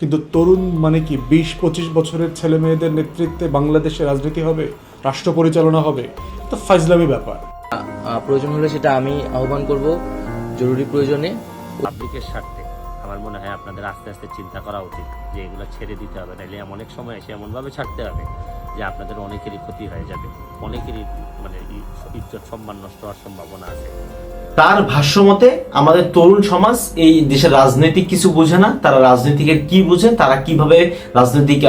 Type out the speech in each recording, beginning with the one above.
কিন্তু তরুণ মানে কি বিশ পঁচিশ বছরের ছেলে মেয়েদের নেতৃত্বে বাংলাদেশে রাজনীতি হবে রাষ্ট্র পরিচালনা হবে তো ফাইজলামি ব্যাপার। প্রয়োজন হলে সেটা আমি আহ্বান করব জরুরি প্রয়োজনে। পাবলিকের স্বার্থে আমার মনে হয় আপনাদের আস্তে আস্তে চিন্তা করা উচিত যে এগুলো ছেড়ে দিতে হবে নাহলে এমন অনেক সময় এসে এমনভাবে ছাড়তে হবে যে আপনাদের অনেকেরই ক্ষতি হয়ে যাবে অনেকেরই মানে ইজ্জত সম্মান নষ্ট হওয়ার সম্ভাবনা আছে। তার ভাষ্যমতে আমাদের তরুণ সমাজ এই দেশের রাজনৈতিক কিছু বোঝে না। তারা রাজনীতিকের কি বোঝে তারা কীভাবে রাজনৈতিক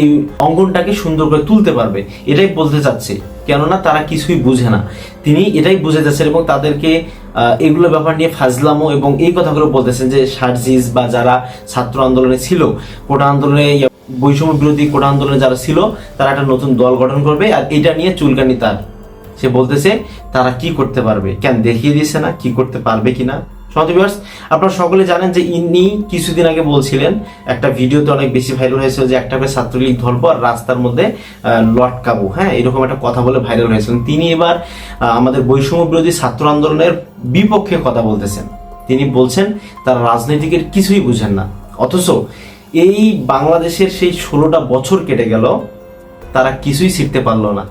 এই অঙ্গনটাকে সুন্দর করে তুলতে পারবে এটাই বলতে চাচ্ছে। কেননা তারা কিছুই বুঝে না। তিনি এটাই বুঝে যাচ্ছেন এবং তাদেরকে এগুলো ব্যাপার নিয়ে ফাজলামো এবং এই কথাগুলো বলতেছেন যে সার্জিস বা যারা ছাত্র আন্দোলনে ছিল কোটা আন্দোলনে ইয়া, বৈষম্য বিরোধী কোটা আন্দোলনে যারা ছিল তারা একটা নতুন দল গঠন করবে আর এটা নিয়ে চুলকানি তার। সে বলতেছে, তারা কি করতে পারবে? কেন দেখিয়ে দিয়েছে না? কি করতে পারবে কিনা? সমাজ আপনারা সকলে জানেন যে ইনি কিছুদিন আগে বলছিলেন, একটা ভিডিওতে অনেক বেশি ভাইরাল হয়েছিল যে একটা করে ছাত্রলীগ ধরবো আর রাস্তার মধ্যে লটকাবো। হ্যাঁ এরকম একটা কথা বলে ভাইরাল হয়েছিলেন। তিনি এবার আমাদের বৈষম্য বিরোধী ছাত্র আন্দোলনের বিপক্ষে কথা বলতেছেন। তিনি বলছেন, তারা রাজনীতিকের কিছুই বুঝেন না। অথচ এই বাংলাদেশের সেই ষোলোটা বছর কেটে গেল, তারা কিছুই শিখতে পারল না।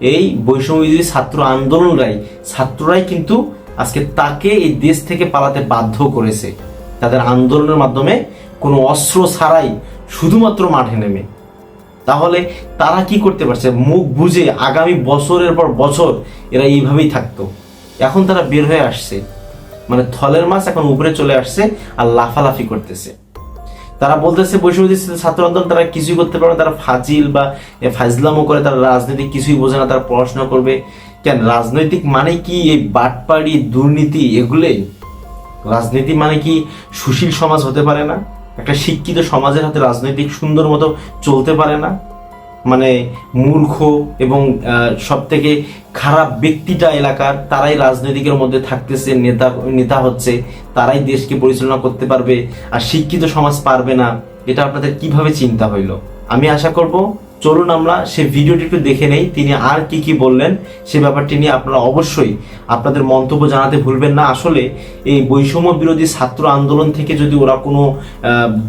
এই বৈষম্যবিরোধী ছাত্র আন্দোলনরাই, ছাত্ররাই কিন্তু আজকে তাকে এই দেশ থেকে পালাতে বাধ্য করেছে। তাদের আন্দোলনের মাধ্যমে কোনো অস্ত্র ছাড়াই শুধুমাত্র মাঠে নেমে। তাহলে তারা কি করতে পারছে? মুখ বুঝে আগামী বছরের পর বছর এরা এইভাবেই থাকতো। এখন তারা বের হয়ে আসছে। মানে থলের মাছ এখন উপরে চলে আসছে আর লাফালাফি করতেছে। তারা বলতেছে বৈষম্যবাদী ছাত্র আন্দোলন তারা কিছুই করতে পারবে না, তারা ফাজিল বা এ ফাজলামো করে তারা রাজনৈতিক কিছুই বোঝে না তারা পড়াশোনা করবে। কেন রাজনৈতিক মানে কি? এই বাটপাড়ি দুর্নীতি এগুলোই? রাজনীতি মানে কি সুশীল সমাজ হতে পারে না? একটা শিক্ষিত সমাজের হাতে রাজনৈতিক সুন্দর মতো চলতে পারে না? মানে মূর্খ এবং সব থেকে খারাপ ব্যক্তিটা এলাকার, তারাই রাজনৈতিকের মধ্যে থাকতেছে, নেতা নেতা হচ্ছে, তারাই দেশকে পরিচালনা করতে পারবে, আর শিক্ষিত সমাজ পারবে না। এটা আপনাদের কীভাবে চিন্তা হইল? আমি আশা করব চলুন আমরা সে ভিডিওটি একটু দেখে নেই, তিনি আর কি কি বললেন, সে ব্যাপারটি নিয়ে আপনারা অবশ্যই আপনাদের মন্তব্য জানাতে ভুলবেন না। আসলে এই বৈষম্য বিরোধী ছাত্র আন্দোলন থেকে যদি ওরা কোনো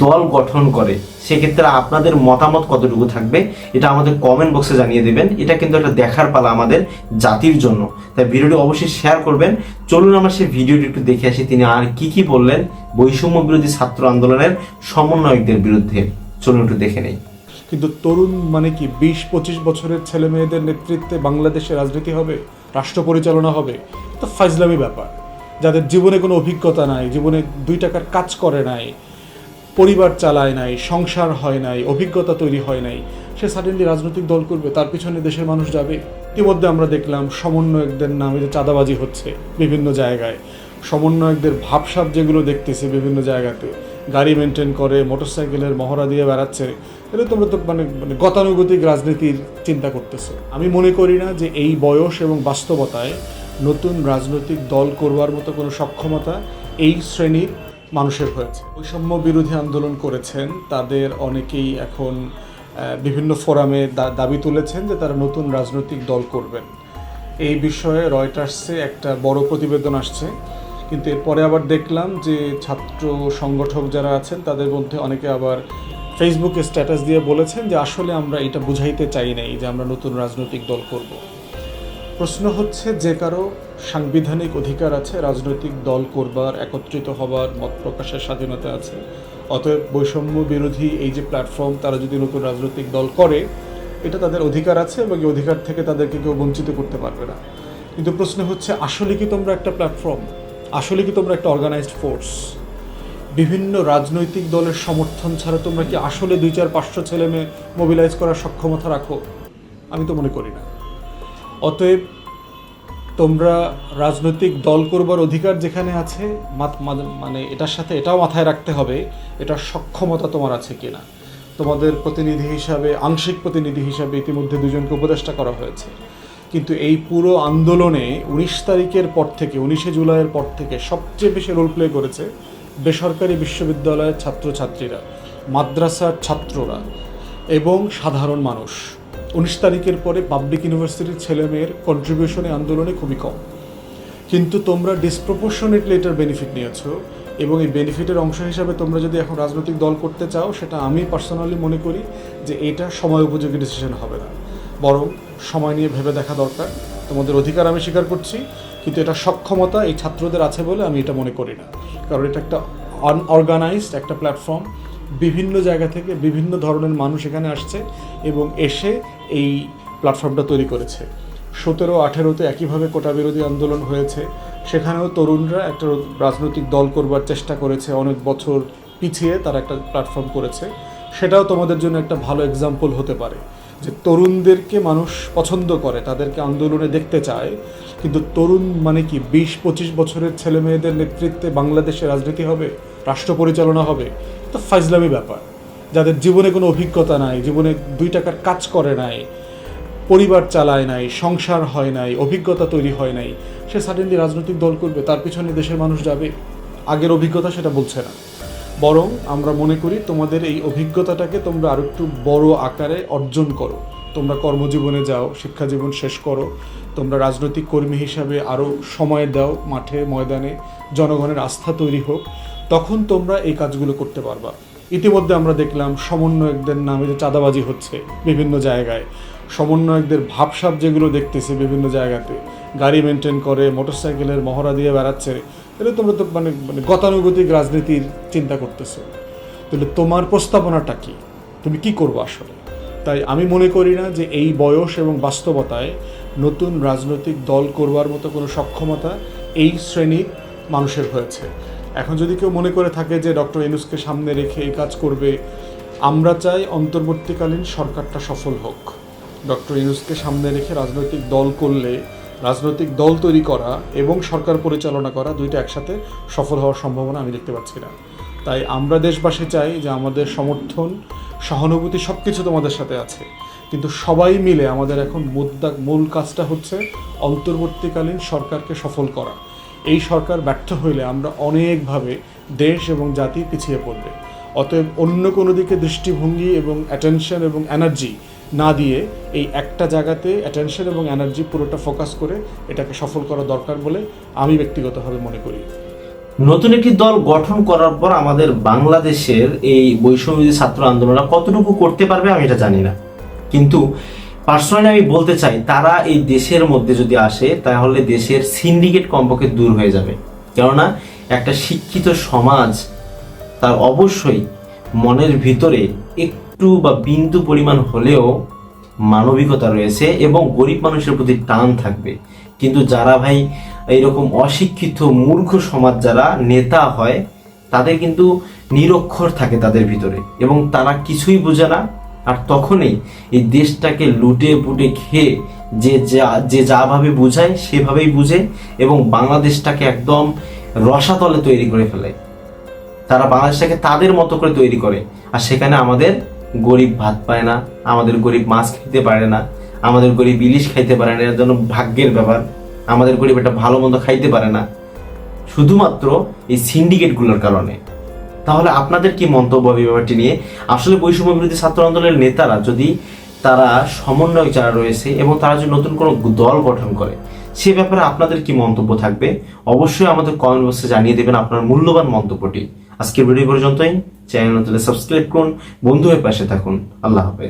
দল গঠন করে, সেক্ষেত্রে আপনাদের মতামত কতটুকু থাকবে, এটা আমাদের কমেন্ট বক্সে জানিয়ে দেবেন। এটা কিন্তু একটা দেখার পালা আমাদের জাতির জন্য। তাই ভিডিওটি অবশ্যই শেয়ার করবেন। চলুন আমরা সেই ভিডিওটি একটু দেখে আসি, তিনি আর কি কি বললেন বৈষম্য বিরোধী ছাত্র আন্দোলনের সমন্বয়কদের বিরুদ্ধে। চলুন একটু দেখে নেই। কিন্তু তরুণ মানে কি, বিশ পঁচিশ বছরের ছেলে মেয়েদের নেতৃত্বে বাংলাদেশে রাজনীতি হবে, রাষ্ট্র পরিচালনা হবে তো ফাইজলামি ব্যাপার। যাদের জীবনে কোনো অভিজ্ঞতা নাই, জীবনে দুই টাকার কাজ করে নাই, পরিবার চালায় নাই, সংসার হয় নাই, অভিজ্ঞতা তৈরি হয় নাই, সে সাডেনলি রাজনৈতিক দল করবে, তার পিছনে দেশের মানুষ যাবে। ইতিমধ্যে আমরা দেখলাম সমন্বয়কদের নামে যে চাঁদাবাজি হচ্ছে বিভিন্ন জায়গায়। সমন্বয়কদের ভাবসাব যেগুলো দেখতেছি বিভিন্ন জায়গাতে গাড়ি মেনটেন করে মোটরসাইকেলের মহড়া দিয়ে বেড়াচ্ছে, এটা তোমরা তো মানে মানে গতানুগতিক রাজনীতির চিন্তা করতেছো। আমি মনে করি না যে এই বয়স এবং বাস্তবতায় নতুন রাজনৈতিক দল করবার মতো কোনো সক্ষমতা এই শ্রেণির মানুষের হয়েছে। বৈষম্য বিরোধী আন্দোলন করেছেন, তাদের অনেকেই এখন বিভিন্ন ফোরামে দাবি তুলেছেন যে তারা নতুন রাজনৈতিক দল করবেন। এই বিষয়ে রয়টার্সে একটা বড় প্রতিবেদন আসছে। কিন্তু এরপরে আবার দেখলাম যে ছাত্র সংগঠক যারা আছেন, তাদের মধ্যে অনেকে আবার ফেসবুকে স্ট্যাটাস দিয়ে বলেছেন যে আসলে আমরা এটা বুঝাইতে চাই নাই যে আমরা নতুন রাজনৈতিক দল করব। প্রশ্ন হচ্ছে যে কারও সাংবিধানিক অধিকার আছে, রাজনৈতিক দল করবার, একত্রিত হবার, মত প্রকাশের স্বাধীনতা আছে। অতএব বৈষম্য বিরোধী এই যে প্ল্যাটফর্ম তারা যদি নতুন রাজনৈতিক দল করে, এটা তাদের অধিকার আছে এবং এই অধিকার থেকে তাদেরকে কেউ বঞ্চিত করতে পারবে না। কিন্তু প্রশ্ন হচ্ছে, আসলে কি তোমরা একটা প্ল্যাটফর্ম আসলে কি তোমরা একটা অর্গানাইজড ফোর্স বিভিন্ন রাজনৈতিক দলের সমর্থন ছাড়া তোমরা কি আসলে দুই চার পাঁচশো ছেলে মেয়ে মোবিলাইজ করার সক্ষমতা রাখো? আমি তো মনে করি না। অতএব তোমরা রাজনৈতিক দল করবার অধিকার যেখানে আছে মানে এটার সাথে এটাও মাথায় রাখতে হবে, এটার সক্ষমতা তোমার আছে কি না তোমাদের প্রতিনিধি হিসাবে, আংশিক প্রতিনিধি হিসাবে ইতিমধ্যে দুজনকে উপদেষ্টা করা হয়েছে। কিন্তু এই পুরো আন্দোলনে উনিশ তারিখের পর থেকে, উনিশে জুলাইয়ের পর থেকে সবচেয়ে বেশি রোল প্লে করেছে বেসরকারি বিশ্ববিদ্যালয়ের ছাত্রছাত্রীরা, মাদ্রাসার ছাত্ররা এবং সাধারণ মানুষ। উনিশ তারিখের পরে পাবলিক ইউনিভার্সিটির ছেলেমেয়ের কন্ট্রিবিউশনে আন্দোলনে খুবই কম। কিন্তু তোমরা ডিসপ্রপোর্শনেটলি এটার বেনিফিট নিয়েছো এবং এই বেনিফিটের অংশ হিসাবে তোমরা যদি এখন রাজনৈতিক দল করতে চাও, সেটা আমি পার্সোনালি মনে করি যে এটা সময় উপযোগী ডিসিশন হবে না। বরং সময় নিয়ে ভেবে দেখা দরকার। তোমাদের অধিকার আমি স্বীকার করছি, কিন্তু এটা সক্ষমতা এই ছাত্রদের আছে বলে আমি এটা মনে করি না। কারণ এটা একটা আনঅর্গানাইজড একটা প্ল্যাটফর্ম বিভিন্ন জায়গা থেকে বিভিন্ন ধরনের মানুষ এখানে আসছে এবং এসে এই প্ল্যাটফর্মটা তৈরি করেছে। সতেরো, আঠেরোতে একইভাবে কোটা বিরোধী আন্দোলন হয়েছে। সেখানেও তরুণরা একটা রাজনৈতিক দল করবার চেষ্টা করেছে। অনেক বছর পিছিয়ে তারা একটা প্ল্যাটফর্ম করেছে। সেটাও তোমাদের জন্য একটা ভালো এক্সাম্পল হতে পারে। যে তরুণদেরকে মানুষ পছন্দ করে, তাদেরকে আন্দোলনে দেখতে চায়। কিন্তু তরুণ মানে কি? বিশ, পঁচিশ বছরের ছেলে মেয়েদের নেতৃত্বে বাংলাদেশে রাজনীতি হবে, রাষ্ট্র পরিচালনা হবে তো ফাইজলামি ব্যাপার। যাদের জীবনে কোনো অভিজ্ঞতা নাই, জীবনে দুই টাকার কাজ করে নাই, পরিবার চালায় নাই, সংসার হয় নাই, অভিজ্ঞতা তৈরি হয় নাই, সে সাডেনলি রাজনৈতিক দল করবে, তার পিছনে দেশের মানুষ যাবে। আগের অভিজ্ঞতা সেটা বলছে না। বরং আমরা মনে করি তোমাদের এই অভিজ্ঞতাটাকে তোমরা আরও একটু বড় আকারে অর্জন করো। তোমরা কর্মজীবনে যাও শিক্ষা জীবন শেষ করো, তোমরা রাজনৈতিক কর্মী হিসাবে আরও সময় দাও মাঠে, ময়দানে, জনগণের আস্থা তৈরি হোক, তখন তোমরা এই কাজগুলো করতে পারবা। ইতিমধ্যে আমরা দেখলাম সমন্বয়কদের নামে যে চাঁদাবাজি হচ্ছে বিভিন্ন জায়গায়। সমন্বয়কদের ভাবসাব যেগুলো দেখতেছে বিভিন্ন জায়গাতে। গাড়ি মেনটেন করে মোটরসাইকেলের মহড়া দিয়ে বেড়াচ্ছে। এটা তোমরা তো মানে মানে গতানুগতিক রাজনীতির চিন্তা করতেছো। তাহলে তোমার প্রস্তাবনাটা কি? তুমি কি করব আসলে? তাই আমি মনে করি না যে এই বয়স এবং বাস্তবতায় নতুন রাজনৈতিক দল করবার মতো কোনো সক্ষমতা এই শ্রেণির মানুষের হয়েছে। এখন যদি কেউ মনে করে থাকে যে ডক্টর ইনুসকে সামনে রেখে এই কাজ করবে, আমরা চাই অন্তর্বর্তীকালীন সরকারটা সফল হোক। ডক্টর ইউনুসকে সামনে রেখে রাজনৈতিক দল করলে রাজনৈতিক দল তৈরি করা এবং সরকার পরিচালনা করা দুইটা একসাথে সফল হওয়ার সম্ভাবনা আমি দেখতে পাচ্ছি না। তাই আমরা দেশবাসী চাই যে আমাদের সমর্থন, সহানুভূতি সব কিছু তোমাদের সাথে আছে। কিন্তু সবাই মিলে আমাদের এখন মুদ্রা, মূল কাজটা হচ্ছে অন্তর্বর্তীকালীন সরকারকে সফল করা। এই সরকার ব্যর্থ হইলে আমরা অনেকভাবে দেশ এবং জাতি পিছিয়ে পড়বে। অতএব অন্য কোনো দিকে দৃষ্টিভঙ্গি এবং অ্যাটেনশন এবং এনার্জি না দিয়ে এই একটা জায়গাতে অ্যাটেনশন এবং এনার্জি পুরোটা ফোকাস করে এটাকে সফল করা দরকার বলে আমি ব্যক্তিগতভাবে মনে করি। নতুন একটি দল গঠন করার পর আমাদের বাংলাদেশের এই বৈষম্য ছাত্র আন্দোলনরা কতটুকু করতে পারবে আমি এটা জানি না। কিন্তু পার্সোনালি আমি বলতে চাই, তারা এই দেশের মধ্যে যদি আসে, তাহলে দেশের সিন্ডিকেট কমপক্ষে দূর হয়ে যাবে। কেননা একটা শিক্ষিত সমাজ তার অবশ্যই মনের ভিতরে একটু বা বিন্দু পরিমাণ হলেও মানবিকতা রয়েছে এবং গরিব মানুষের প্রতি টান থাকবে। কিন্তু যারা ভাই এইরকম অশিক্ষিত, মূর্খ সমাজ যারা নেতা হয়, তাদের কিন্তু নিরক্ষর থাকে তাদের ভিতরে এবং তারা কিছুই বোঝে না। আর তখনই এই দেশটাকে লুটে পুটে খেয়ে যে যা, যে যাভাবে বুঝায় সেভাবেই বুঝে এবং বাংলাদেশটাকে একদম রসাতলে তৈরি করে ফেলে। তারা বাংলাদেশটাকে তাদের মতো করে তৈরি করে। আর সেখানে আমাদের গরিব ভাত পায় না, আমাদের গরিব মাছ খেতে পারে না, আমাদের গরিব ইলিশ খাইতে পারে না, এর জন্য ভাগ্যের ব্যাপার, আমাদের গরিব একটা ভালো মন্দ খাইতে পারে না। শুধুমাত্র এই সিন্ডিকেটগুলোর কারণে। তাহলে আপনাদের কি মন্তব্য হবে ব্যাপারটি নিয়ে? আসলে বৈষম্য বিরোধী ছাত্র আন্দোলনের নেতারা যদি তারা সমন্বয় যারা রয়েছে এবং তারা যদি নতুন কোনো দল গঠন করে, সে ব্যাপারে আপনাদের কি মন্তব্য থাকবে? অবশ্যই আমাদের কমেন্ট বক্সে জানিয়ে দেবেন আপনার মূল্যবান মন্তব্যটি। আজকের ভিডিও পর্যন্তই। চ্যানেল সাবস্ক্রাইব করুন। বন্ধুদের পাশে থাকুন। আল্লাহ হাফেজ।